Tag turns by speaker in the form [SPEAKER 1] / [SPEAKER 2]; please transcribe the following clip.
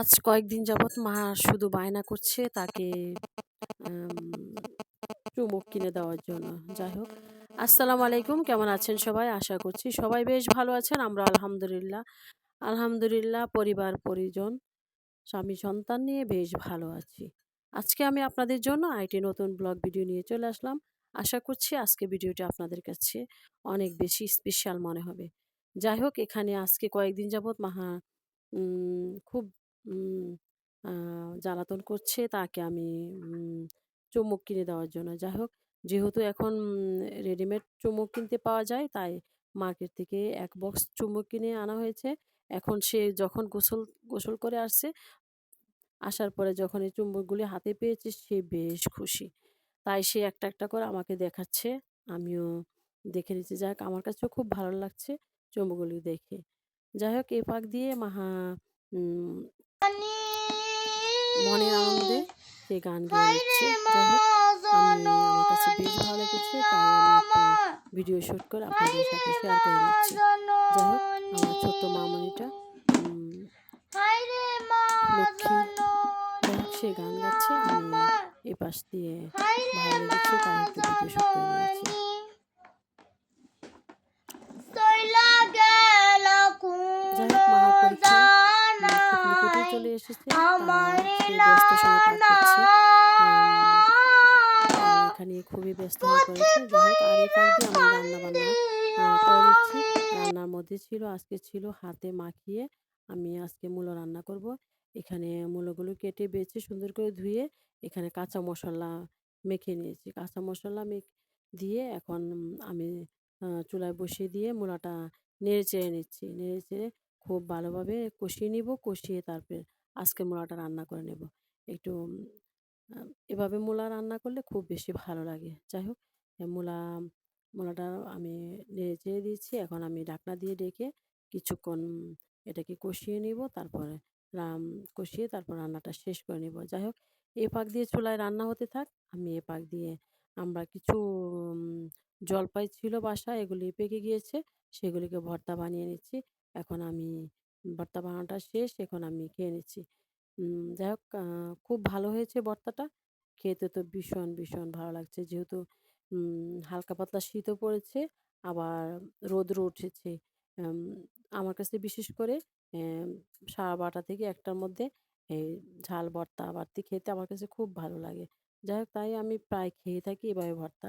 [SPEAKER 1] আজ কয়েকদিন যাবৎ মা শুধু বায়না করছে তাকে চুমুক কিনে দেওয়ার জন্য। যাই হোক, আসসালামু আলাইকুম কেমন আছেন সবাই? আশা করছি সবাই বেশ ভালো আছেন। আমরা আলহামদুলিল্লাহ আলহামদুলিল্লাহ পরিবার পরিজন, স্বামী সন্তান নিয়ে বেশ ভালো আছি। আজকে আমি আপনাদের জন্য আইটি নতুন ব্লগ ভিডিও নিয়ে চলে আসলাম। আশা করছি আজকে ভিডিওটি আপনাদের কাছে অনেক বেশি স্পেশাল মনে হবে। যাই হোক এখানে আজকে কয়েকদিন যাবৎ মাহা খুব জ্বালাতন করছে তাকে আমি উম চুমুক কিনে দেওয়ার জন্য। যাই হোক যেহেতু এখন রেডিমেড চুমুক কিনতে পাওয়া যায় তাই মার্কেট থেকে ১ বক্স চুমুক কিনে আনা হয়েছে। এখন সে যখন গোসল গোসল করে আসছে, আসার পরে যখন এই চুম্বকগুলি হাতে পেয়েছে সে বেশ খুশি। তাই সে একটা, একটা করে আমাকে দেখাচ্ছে। আমিও দেখে নিচ্ছি। যাক আমার কাছেও খুব ভালো লাগছে চুম্বকগুলি দেখে। যাই হোক এ ফাঁক দিয়ে মাহা মনের আনন্দে সে গান গেয়ে নিচ্ছে। যাই হোক আমি আমার কাছে বেশ ভালো লেগেছে তাই আমি ভিডিও শুট করে আপনাদের সাথে শেয়ার করে নিচ্ছি। যাই হোক আমার ছোট্ট মামনিটা লক্ষ্মী সে গান গাচ্ছে। আমি এপাশ দিয়ে ভালো লেগেছে তাই একটু ভিডিও শুট করে নিয়েছি। চলে এসেছে। ব্যস্ত সময় পার করছে। এখানে খুবই ব্যস্ত হয়ে পড়েছে। যাই হোক আর এই ফাঁক দিয়ে আমি রান্না-বান্না আ করে নিচ্ছি। রান্নার মধ্যে ছিল আজকে ছিল হাতে মাখিয়ে আমি আজকে মূলো রান্না করব। এখানে মূলোগুলো কেটে বেছে সুন্দর করে ধুয়ে এখানে কাঁচা মশলা মেখে নিয়েছি। কাঁচা মশলা মেখে দিয়ে এখন আমি চুলায় বসিয়ে দিয়ে মূলাটা নেড়ে-চেড়ে নিচ্ছি। নেড়ে-চেড়ে খুব ভালোভাবে কষিয়ে নিব। কষিয়ে তারপরে আজকে মূলাটা রান্না করে নেব। একটু এভাবে মূলা রান্না করলে খুব বেশি ভালো লাগে। যাই হোক মূলা, মূলাটা আমি নেড়ে-চেড়ে দিয়েছি। এখন আমি ঢাকনা দিয়ে ডেকে কিছুক্ষণ এটাকে কষিয়ে নিব। তারপরে কষিয়ে তারপর রান্নাটা শেষ করে নিব। যাই হোক, এ পাক দিয়ে চুলায় রান্না হতে থাক। আমি এ পাক দিয়ে আমরা কিছু জলপাই ছিল বাসা এগুলি পেকে গিয়েছে। সেগুলিকে ভর্তা বানিয়ে নিচ্ছি। এখন আমি ভর্তা বানানোটা শেষ। এখন আমি খেয়ে নিচ্ছি। যাই হোক খুব ভালো হয়েছে ভর্তাটা। খেতে তো ভীষণ, ভীষণ ভালো লাগছে। যেহেতু হালকা পাতলা শীতও পড়েছে, আবার রৌদ্র উঠেছে। আমার কাছে বিশেষ করে সাড়ে বারোটা থেকে একটার মধ্যে এই ঝাল ভর্তা বাড়তি খেতে আমার কাছে খুব ভালো লাগে। যাই হোক তাই আমি প্রায় খেয়ে থাকি এভাবে ভর্তা।